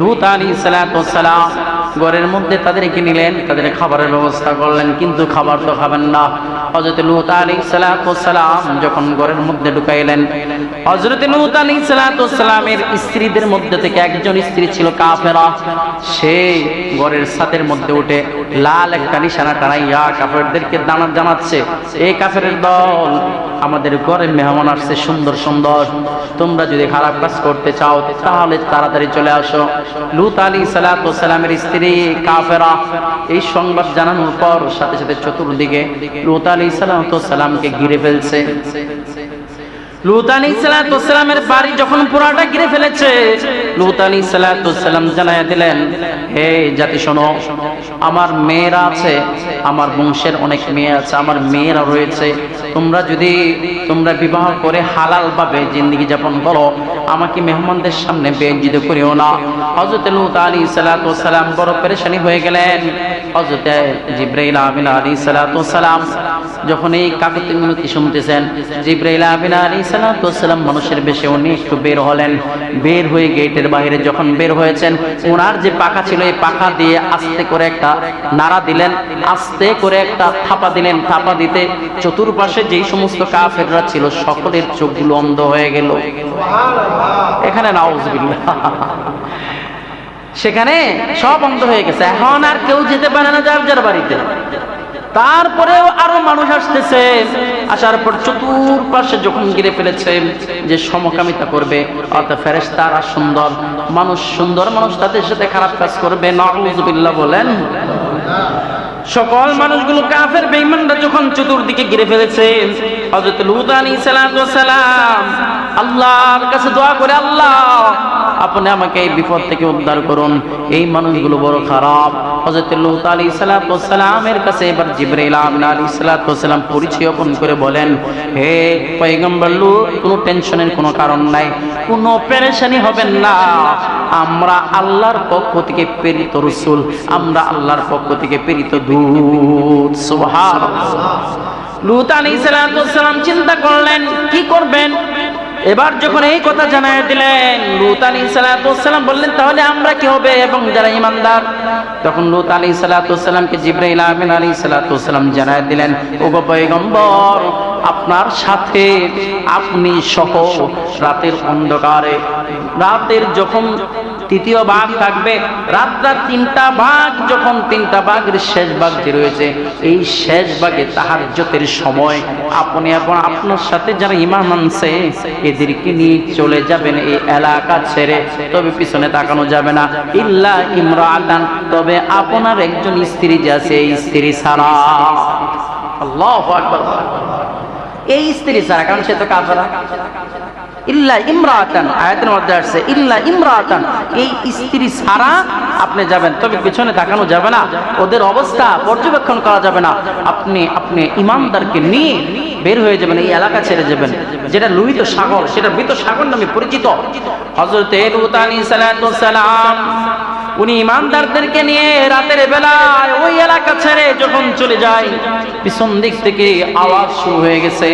লুত আলী সালাম ঘরের মধ্যে তাদেরকে নিলেন, তাদের খাবারের ব্যবস্থা করলেন, কিন্তু খাবার তো খাবেন না। হজরত লুত আলী সালাম যখন ঘরের মধ্যে ঢুকাইলেন হজরত লুত আলী সালামের স্ত্রীদের মধ্যে থেকে একজন স্ত্রী ছিল কাফেরা। সেই ঘরের ছাদের মধ্যে উঠে লাল একটা নিশানা টানাইয়া কাফেরদেরকে দানা জানাচ্ছে এই কাফের দল আমাদের ঘরে মেহমান আসছে, সুন্দর সুন্দর। তোমরা যদি খারাপ কাজ করতে চাও, তাহলে তাড়াতাড়ি চলে আসো। লুত আলী সালাতামের স্ত্রী কাফেরা, এই সংবাদ জানানোর পর সাথে সাথে চতুর্দিকে লুত আলী সালামকে ঘিরে ফেলছে। যখন তোমরা যদি তোমরা বিবাহ করে হালাল ভাবে জিন্দগি যাপন করো, আমাকে মেহমানদের সামনে বেজ্জিত করিও না। হজরত লুত আলী সালাম বড় পেরেশানি হয়ে গেলেন। হজরত জিব্রাইল আমিন আলী সালাম যখন এই কাকতি মিনতি শুনতেছেন, জিব্রাইল আমিন আলী সালাম মানুষের বেশে উনি একটু বের হলেন। বের হয়ে গেটের বাইরে যখন বের হয়েছেন ওনার যে পাখা ছিল, এই পাখা দিয়ে আস্তে করে একটা নাড়া দিলেন, আস্তে করে একটা থাপা দিলেন। থাপা দিতে চতুর্পাশে যেই সমস্ত কাফেররা ছিল, সকলের চোখগুলো অন্ধ হয়ে গেল। এখানে নাউজবিল্লাহ। সেখানে সব অন্ধ হয়ে গেছে। এখন আর কেউ যেতে পারে না যার যার বাড়িতে। তারপরেও আরও মানুষ আসতেছে। আসার পর চতুর্পাশে যখন ঘিরে ফেলেছে যে সমকামিতা করবে, অর্থাৎ ফেরেশতারা সুন্দর, মানুষ সুন্দর, মানুষ তাদের সাথে খারাপ কাজ করবে নজবিল্লা বলেন। সকল মানুষগুলো কাফের বেঈমানরা যখন চতুর্দিকে ঘিরে ফেলেছে হযরত লূত আলাইহিস আল্লাহর কাছে দোয়া করে, আল্লাহ, আপনি আমাকে এই বিপদ থেকে উদ্ধার করুন। এই মানুষগুলো বড় খারাপ। হযরত লূত আলাইহিস সালামের কাছে এবার জিবরাইল আমিন আলাইহিস সালাম পরিচয় ওপেন করে বলেন, হে পয়গম্বর লূত, কোনো টেনশনের কোনো কারণ নাই। কোনো পেরেশানি হবেন না। আমরা আল্লাহর পক্ষ থেকে প্রেরিত রসুল। আমরা আল্লাহর পক্ষ থেকে প্রেরিত দূত। সুবহানাল্লাহ। লূত সালাম চিন্তা করলেন, কি করবেন? এবার যখন এই কথা জানাই দিলেন, লুত আলী সালাতাম বললেন, তাহলে আমরা কি হবে? এবং যারা ইমানদার তখন লুত আলী সালাতামকে জিব্রাইল আমিন আলী সালাতাম জানাই দিলেন ও পয়গম্বর, আপনার সাথে আপনি সহ রাতের অন্ধকারে, রাতের যখন তৃতীয় ভাগ থাকবে। রাত তিনটা ভাগ, যখন তিনটা ভাগের শেষ ভাগ যে রয়েছে, এই শেষ ভাগে তাহার যতের সময় আপনি এবং আপনার সাথে যারা ইমান আনছে, এদেরকে নিয়ে চলে যাবেন এই এলাকা ছেড়ে। তবে পিছনে তাকানো যাবে না। ইল্লা ইমরা আদান তবে আপনার একজন স্ত্রী যে আছে, এই স্ত্রী ছাড়া। আল্লাহ এই স্ত্রী ছাড়া, কারণ সে তো কাফেরা। ইল্লা ইমরাতান। আয়াতের মধ্যে আসছে, ইল্লা ইমরাতান। এই স্ত্রী ছাড়া আপনি যাবেন, তবে পিছনে তাকানো যাবে না। ওদের অবস্থা পর্যবেক্ষণ করা যাবে না। আপনি আপনি ইমানদারকে নিয়ে বের হয়ে যাবেন, এই এলাকা ছেড়ে যাবেন, যেটা লোহিত সাগর, সেটা মৃত সাগর নামে পরিচিত। হজরত আলাইহিস সালাম উনি ইমানদারদেরকে নিয়ে রাতের বেলায় ওই এলাকা ছেড়ে যখন চলে যায়, পিছন দিক থেকে আওয়াজ শুরু হয়ে গেছে।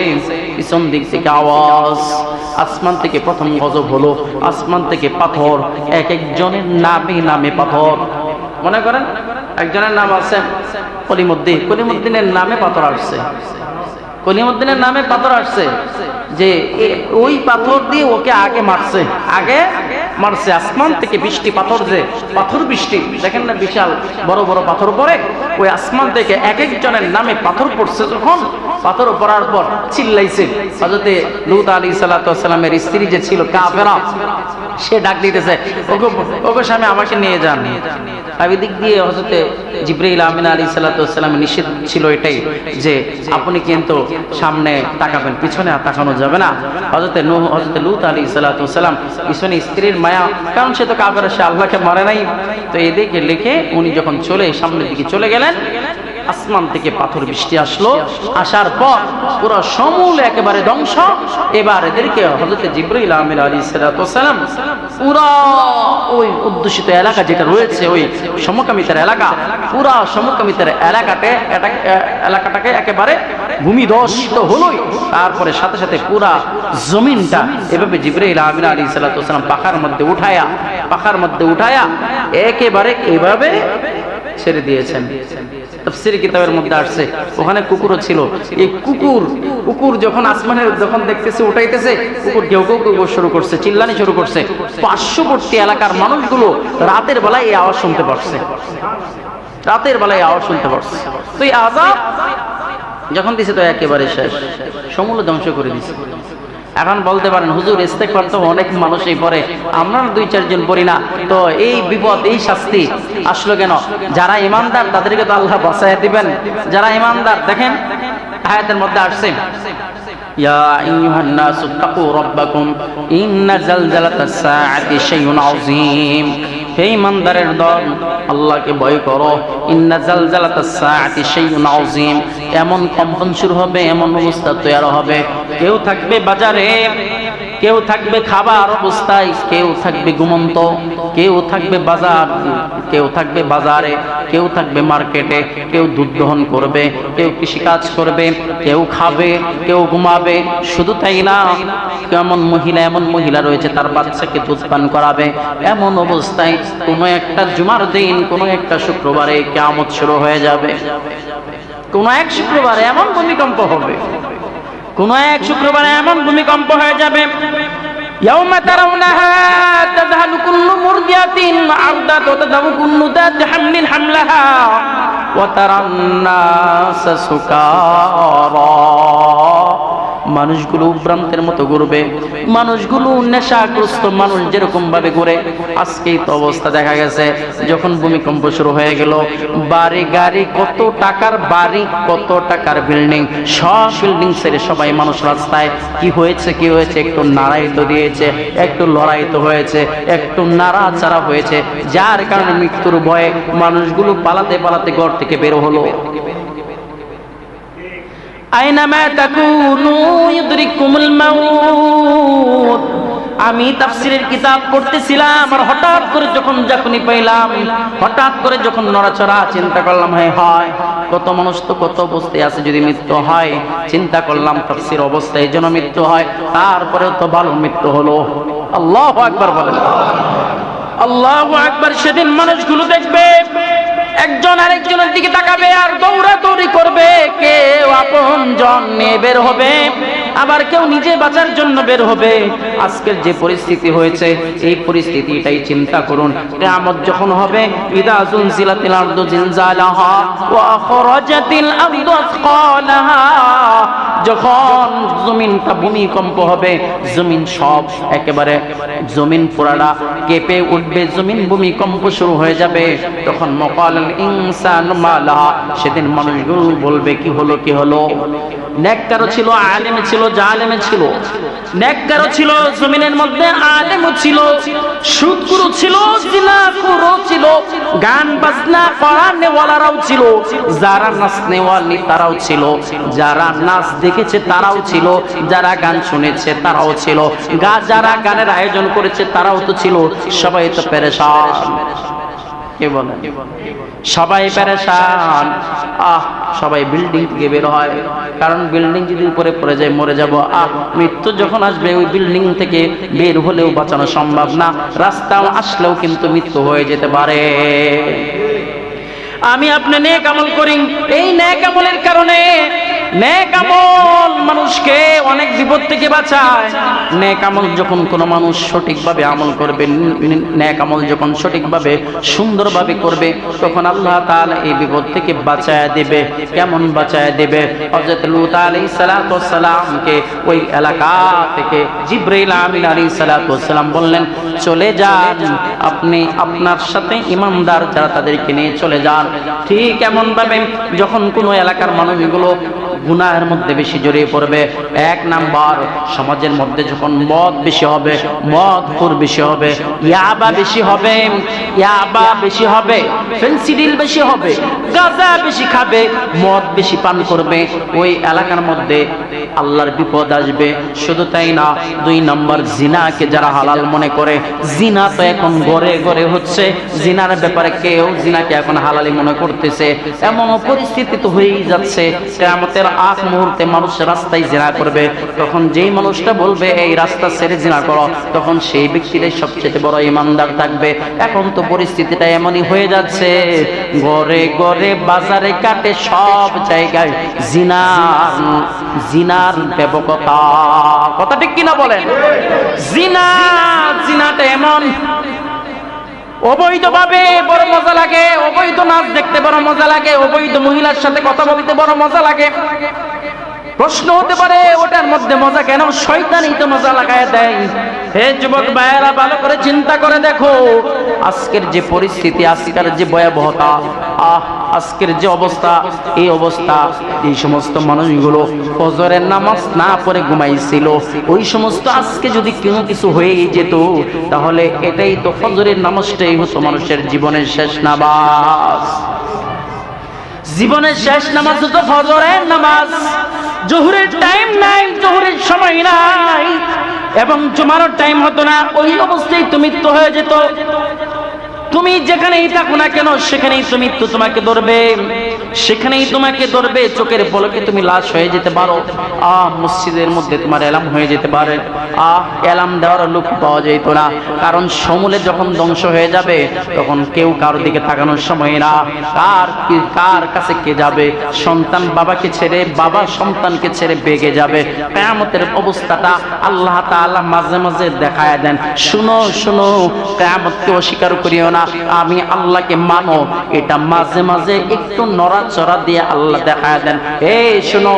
পিছন দিক থেকে আওয়াজ, আসমান থেকে প্রথম গজব হলো, আসমান থেকে পাথর, এক একজনের নামে নামে পাথর। মনে করেন? একজনের নাম আছে কলিমুদ্দিন। কলিমুদ্দিনের নামে পাথর আসছে। কলিমুদ্দিনের নামে পাথর আসছে যে ওই পাথর দিয়ে ওকে আগে মারছে। আগে? মারছে আসমান থেকে বৃষ্টি, পাথর যে, পাথর বৃষ্টি। দেখেন না, বিশাল বড় বড় পাথর পড়ে। ওই আসমান থেকে এক একজনের নামে পাথর পড়ছে যখন। পাথর পড়ার পর চিল্লাইছে। হজরতে লুত আলী সাল্লামের স্ত্রী যে ছিল কাফেরা সে ডাক দিতেছে, ওগো স্বামী, আমাকে নিয়ে যান। আর এদিক দিয়ে হজরতে জিব্রাইল আমিন আলী সাল্লাম নিষেধ ছিল এটাই যে আপনি কিন্তু সামনে তাকাবেন, পিছনে আর তাকানো যাবে না। হজরতে নূহ হজরতে লুত আলী সাল্লাম পিছনে স্ত্রীর মায়া, কারণ সে তো কাবের সে আল্লাহকে মারে নাই। তো এদিকে লিখে উনি যখন চলে, সামনের দিকে চলে গেলেন আসমান থেকে পাথর বৃষ্টি আসলো। আসার পর পুরো সমূল একেবারে ধ্বংস। এবার এদেরকে হজরতে জিব্রাইল আমির আলী সালাম পুরা ওই অধ্যুষিত এলাকা যেটা রয়েছে, ওই সমকামিতার এলাকা, পুরা সমকামিতার এলাকাতে এলাকাটাকে একেবারে ভূমি দশ তো হলোই। তারপরে সাথে সাথে পুরা জমিনটা এভাবে জিব্রাইল আমিন আলী সাল্লাম পাখার মধ্যে উঠায়া, পাখার মধ্যে উঠায়া একেবারে এভাবে ছেড়ে দিয়েছেন। তফসিরি কিতাবের মধ্যে আসছে। ওখানে কুকুরও ছিল। এই কুকুর কুকুর যখন আসমানের যখন দেখতেছে, উঠাইতেছে, কুকুর কেউ কেউ শুরু করছে, চিল্লানি শুরু করছে। পার্শ্ববর্তী এলাকার মানুষগুলো রাতের বেলায় এই আওয়াজ শুনতে পারছে। রাতের বেলায় আওয়াজ শুনতে পারছে। তো এই আজাব যখন দিছে তো একেবারে শেষ। সমূল ধ্বংস করে দিছে। এখন বলতে পারেন, হুজুর, ইস্তেকবার তো অনেক মানুষই পড়ে আমরা দুই, চারজন পড়ি না। তো এই বিপদ, এই শাস্তি আসলো কেন? যারা ইমানদার, তাদেরকে তো আল্লাহ বাঁচাইয়া দিবেন। যারা ইমানদার, দেখেন, আয়াতের মধ্যে আসছে يا أيها الناس اتقوا ربكم إن زلزلة الساعة شيء عظيم হে ইমানদারের দল আল্লাহকে ভয় করো ইন্না জালজালাতা সাআতি শাইউন আযীম এমন কম্পন শুরু হবে এমন অবস্থা তৈরি হবে কেউ থাকবে বাজারে কেউ থাকবে খাবার অবস্থায়, কেউ থাকবে ঘুমন্ত, কেউ থাকবে বাজার, কেউ থাকবে বাজারে, কেউ থাকবে মার্কেটে, কেউ দুধ দহন করবে, কেউ কৃষিকাজ করবে, কেউ খাবে, কেউ ঘুমাবে, শুধু তাই না এমন মহিলা এমন মহিলা রয়েছে, তার বাচ্চাকে দুধ পান করাবে, এমন অবস্থায় কোনো একটা জুমার দিন, কোনো একটা শুক্রবারে কেমন শুরু হয়ে যাবে। কোনো এক শুক্রবারে এমন ভূমিকম্প হবে। কোন এক শুক্রবারে এমন ভূমিকম্প হয়ে যাবে يوم ترونها تذهل كل مرضعة عرضت وتذهب كل ذات حمل حملها وترى الناس سكارى মানুষগুলো উভ্রান্তের মতো ঘুরবে, মানুষগুলো নেশাগ্রস্ত মানুষ যেরকম ভাবে ঘুরে। আজকেই তো অবস্থা দেখা গেছে, যখন ভূমিকম্প শুরু হয়ে গেল, বাড়ি, গাড়ি, কত টাকার বাড়ি, কত টাকার বিল্ডিং সব বিল্ডিং ছেড়ে সবাই মানুষ রাস্তায়। কি হয়েছে কি হয়েছে, একটু নাড়াই তো দিয়েছে, একটু লড়াই তো হয়েছে, একটু নাড়াচাড়া হয়েছে, যার কারণে মৃত্যুর ভয়ে মানুষগুলো পালাতে পালাতে ঘর থেকে বের হলো। আমি তাফসিরের কিতাব পড়তেছিলাম আর হঠাৎ করে যখন যখনই পাইলাম, হঠাৎ করে যখন নড়াচড়া চিন্তা করলাম হয় হয়, কত মানুষ তো কত অবস্থায় আছে যদি মৃত্যু হয়। চিন্তা করলাম তাফসির অবস্থায় যেন মৃত্যু হয়, তারপরেও তো ভালো মৃত্যু হলো। আল্লাহ একবার বলেন। আল্লাহ একবার সেদিন মানুষগুলো দেখবে। একজন আরেকজনের দিকে তাকাবে আর দৌড়াদৌড়ি করবে। কেউ আপন জন নিয়ে বের হবে, আবার কেউ নিজে বাঁচার জন্য বের হবে। আজকের যে পরিস্থিতি হয়েছে, এই পরিস্থিতিটাই চিন্তা করুন। কিয়ামত যখন হবে, ইদা জুনজিলাতিল আরদু জিনজালাহা ওয়া আখরাজাতিল আরদু আথকালাহা যখন জমিনটা ভূমিকম্প হবে, জমিন সব একেবারে জমিন পুরাটা কেঁপে উঠবে, জমিন ভূমিকম্প শুরু হয়ে যাবে। তখন মকাল ইনসান মালা, সেদিন মানুষগুলো বলবে, কি হলো কি হলো? নেককারও ছিল, আলেম ছিল, জালেমে ছিল। নেককারও ছিল, জমিনের মধ্যে আলেমও ছিল সুদকুরু ছিল ছিল, গান বাজনা করা নেওয়ালারাও ছিল, যারা নাচ নেওয়ালি তারাও ছিল, যারা নাচ দেখেছে তারাও ছিল, যারা গান শুনেছে তারাও ছিল, গা যারা গানের আয়োজন করেছে তারাও তো ছিল, সবাই তো পেরেশান। কে বলে সবাই প্যারেশান আহ, সবাই বিল্ডিং থেকে বের হয়। কারণ বিল্ডিং যদি উপরে পড়ে যায়, মরে যাব। আহ, মৃত্যু যখন আসবে, ওই বিল্ডিং থেকে বের হলেও বাঁচানো সম্ভব না। রাস্তাও আসলেও কিন্তু মৃত্যু হয়ে যেতে পারে। আমি আপনি নেক আমল করি। এই নেক আমলের কারণে নেক আমল মানুষকে অনেক বিপদ থেকে বাঁচায়। নেক আমল যখন কোনো মানুষ সঠিকভাবে আমল করবে, নেক আমল যখন সঠিকভাবে, সুন্দরভাবে করবে, তখন আল্লাহ তাআলা এই বিপদ থেকে বাঁচায় দেবে। কেমন বাঁচায় দেবে? হযরত লূত আলাইহিস সালাতু সালামকে ওই এলাকা থেকে জিবরাইল আমিন আলাইহিস সালাতু সালাম বললেন, চলে যান। আপনি আপনার সাথে ইমানদার যারা তাদেরকে নিয়ে চলে যান। ঠিক এমন ভাবে যখন কোনো এলাকার মানুষগুলো গুনাহের মধ্যে বেশি জড়িয়ে পড়বে। এক নাম্বার, সমাজের মধ্যে যখন মদ বেশি হবে, মদ খুর বেশি হবে, ইয়াবা বেশি হবে, ইয়াবা বেশি হবে ফেন্সিডিল বেশি হবে, গাঁজা বেশি খাবে, মদ বেশি পান করবে, ওই এলাকার মধ্যে আল্লাহর বিপদ আসবে। শুধু তাই না, দুই নম্বর, জিনাকে যারা হালাল মনে করে, জিনা তো এখন গড়ে গড়ে হচ্ছে, জিনার ব্যাপারে কেউ জিনাকে এখন হালালি মনে করতেছে। এমন পরিস্থিতি তো হয়েই যাচ্ছে, কেয়ামতের কেয়ামতের আগ মুহূর্তে মানুষ রাস্তায় জিনা করবে, তখন যেই মানুষটা বলবে, এই রাস্তা ছেড়ে জিনা করো, তখন সেই ব্যক্তিটাই সবচেয়ে বড় ইমানদার থাকবে। এখন তো পরিস্থিতিটা এমনই হয়ে যাচ্ছে, ঘরে ঘরে বাজারে কাটে সব জায়গায় জিনার জিনার ব্যাপকতা। কথা ঠিক কিনা বলেন? জিনা, জিনাটা এমন অবৈধভাবে বড় মজা লাগে, অবৈধ নাচ দেখতে বড় মজা লাগে, অবৈধ মহিলার সাথে কথা বলতে বড় মজা লাগে। প্রশ্ন হতে পারে, ওটার মধ্যে মজা কেন? শয়তানই তো মজা লাগায় দেয়। হে যুবক ভাইয়েরা, ভালো করে চিন্তা করে দেখো, আজকের যে পরিস্থিতি, আজকের যে ভয়াবহতা, আহ, আজকের যে অবস্থা, এই অবস্থা, এই সমস্ত মানুষগুলো ফজরের নামাজ না পড়ে ঘুমাইছিল। ওই সমস্ত আজকে যদি কোনো কিছু হয়ে যেত, তাহলে এটাই তো ফজরের নামাজটাই হতো মানুষের জীবনের শেষ নামাজ। জীবনের শেষ নামাজ হতো ফজরের নামাজ। জহুরের টাইম নাই, জহুরের সময় নাই। এবং তোমারও টাইম হতো না, ওই অবস্থায় তুমি তো হয়ে যেত। তুমি যেখানেই থাকো না কেন, সেখানেই তো তোমাকে ধরবে। সেখানেই তোমাকে ধরবে, চোখের পলকে তুমি লাশ হয়ে যেতে পারো। আহ মসজিদের মধ্যে তোমার এলাম হয়ে যেতে পারে। আহ এলাম দেওয়ার লোক পাওয়া যেত না। কারণ সমূলে যখন ধ্বংস হয়ে যাবে, তখন কেউ কারোর দিকে তাকানোর সময় না। কার কার কাছে কে যাবে? সন্তান বাবাকে ছেড়ে, বাবা সন্তানকে ছেড়ে বেগে যাবে। কেয়ামতের অবস্থাটা আল্লাহ তাআলা মাঝে মাঝে দেখায় দেন। শুনো শুনো, কেয়ামতকে অস্বীকার করিও না। আমি আল্লাহকে মানো। এটা মাঝে মাঝে একটু নড়াচড়া দিয়ে আল্লাহ দেখায় দেন। এই শুনো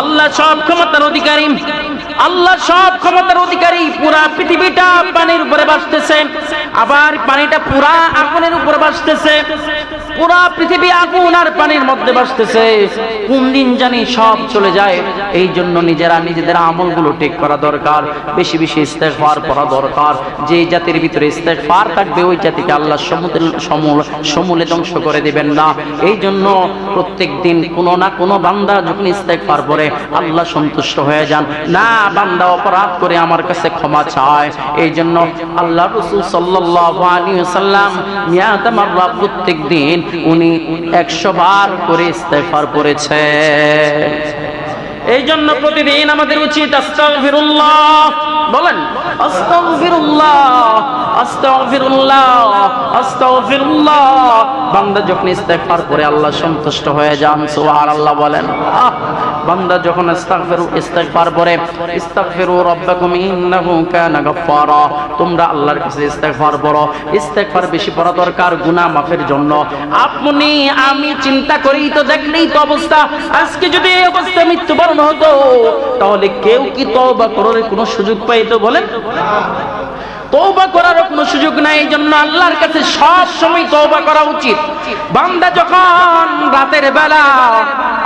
আল্লাহ সব ক্ষমতার অধিকারী। আল্লাহ সব ক্ষমতার অধিকারী পুরা পৃথিবীটা পানির উপরে ভাসতেছে। আবার পানিটা পুরা আগুনের উপরে ভাসতেছে। পুরা পৃথিবী আগুন আর পানির মধ্যে ভাসতেছে। কোন দিন জানি সব চলে যায়। এই জন্য নিজেরা নিজেদের আমলগুলো ঠিক করা দরকার। বেশি বেশি ইস্তেগফার করা দরকার। যে জাতির ভিতরে ইস্তেগফার থাকবে, ওই জাতিকে আল্লাহ সমুদ্র সমূল, সমূলে ধ্বংস করে দিবেন না। এই জন্য প্রত্যেক দিন কোনো না কোনো বান্দা যখন ইস্তেগফার পরে আল্লাহ সন্তুষ্ট হয়ে যান। না, বান্দা অপরাধ করে আমার কাছে ক্ষমা চায়। এই জন্য আল্লাহ রসুল সাল্লাম ওয়াসাল্লাম প্রত্যেক দিন উনি 100 বার করে ইস্তেফার করেছে। এই জন্য প্রতিদিন আমাদের উচিত আস্তাগফিরুল্লাহ। বলেন। বান্দা যখন ইস্তেগফার করে আল্লাহ সন্তুষ্ট হয়ে যান সুবহানাল্লাহ বলেন। আহ, বান্দা যখন ইস্তাগফিরু ইস্তেগফার করে ইস্তাগফিরু রাব্বাকুম তোমরা আল্লাহর কাছে ইস্তেগফার পড়ো। ইস্তেগফার বেশি পড়া দরকার গুনাহ মাফের জন্য। আপনি আমি চিন্তা করি তো দেখলেই তো অবস্থা। আজকে যদি এই অবস্থা মৃত্যুবরণ হতো তাহলে কেউ কি তওবা করার কোনো সুযোগ পাইতো বলেন? তওবা করার কোনো সুযোগ নাই এই জন্য আল্লাহর কাছে সব সময় তওবা করা উচিত। বান্দা যখন রাতের বেলা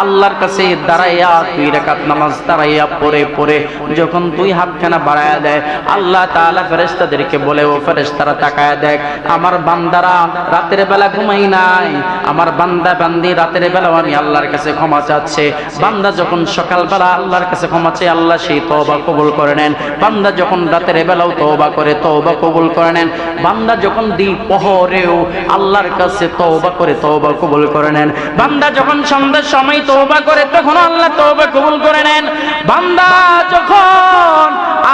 আল্লাহর কাছে দাঁড়াইয়া দুই রাকাত নামাজ দাঁড়াইয়া পড়ে পড়ে যখন দুই হাতখানা বাড়ায়া দেয়, আল্লাহ তাআলা ফেরেশতাদেরকে বলে, ও ফেরেশতারা, তাকায়া দেখ, আমার বান্দারা রাতের বেলা ঘুমাই নাই। আমার বান্দা বান্দি রাতের বেলাও আমি আল্লাহর কাছে ক্ষমা চাচ্ছে। বান্দা যখন সকালবেলা আল্লাহর কাছে ক্ষমা চাই আল্লাহ সেই তওবা কবুল করে নেন। বান্দা যখন রাতের বেলাও তওবা করে, তওবা কবুল করে নেন। বান্দা যখন দিল পহরেও আল্লাহর কাছে তওবা করে, তওবা কবুল করে নেন। বান্দা যখন সন্ধ্যার সময় তওবা করে তখন আল্লাহ তওবা কবুল করে নেন। বান্দা যখন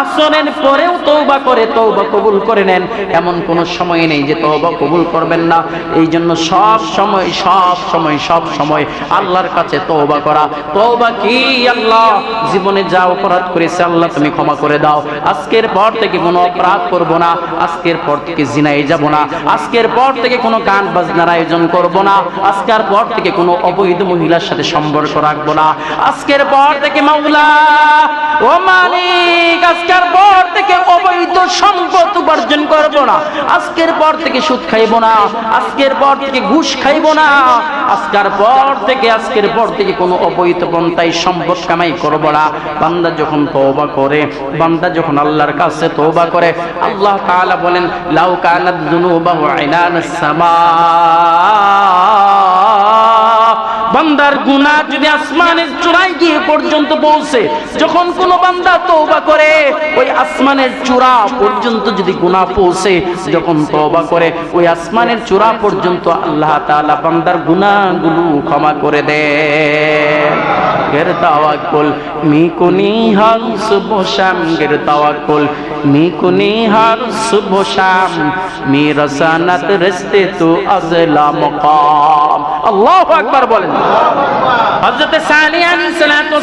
আসরের পরেও তওবা করে তওবা কবুল করে নেন, এমন কোন সময় নেই যে তওবা কবুল করবেন না। এই জন্য সব সময় সব সময় সব সময় আল্লাহর কাছে তওবা করা। তওবা কি আল্লাহ? জীবনে যা অপরাধ করেছে আল্লাহ তুমি ক্ষমা করে দাও। আজকের পর থেকে কোনো অপরাধ করব না। আজকের পর থেকে জিনায় যাব না। আজকের পর থেকে কোনো গান বাজনার আয়োজন করব না। আজকের পর থেকে কোনো অবৈধ মহিলার সাথে সম্পর্ক রাখব না। আজকের পর থেকে মাওলা ও মালিক, আজকের পর থেকে অবৈধ সম্পদ উপার্জন করব না। আজকের পর থেকে সুদ খাইব না। আজকের পর থেকে ঘুষ খাইব না। আজকের পর থেকে, আজকের পর থেকে কোনো অবৈধ পন্থায় সম্পদ কামাই করব না। বান্দা যখন তওবা করে, বান্দা যখন আল্লাহর কাছে তওবা করে, আল্লাহ তাআলা বলেন, লাউ কানাত যুনুবাহু আইনানাস সামা। বান্দার গুনাহ যদি আসমানের চূড়ায় গিয়ে পর্যন্ত পৌঁছে, যখন কোন বান্দা তওবা করে, ওই আসমানের চূড়া পর্যন্ত যদি গুনাহ পৌঁছে, যখন তওবা করে, ওই আসমানের চূড়া পর্যন্ত আল্লাহ তাআলা বান্দার গুনাহগুলো ক্ষমা করে দেন গের তাওয়াক্কুল, মি কুনি হর সুবহ শাম গের তাওয়াক্কুল মি কুনি হর সুবহ শাম, মি রসানাত রস্তে তো আজলা মকাম। আল্লাহু আকবার বলেন। হযরত সানি আলাইহিস সালাতু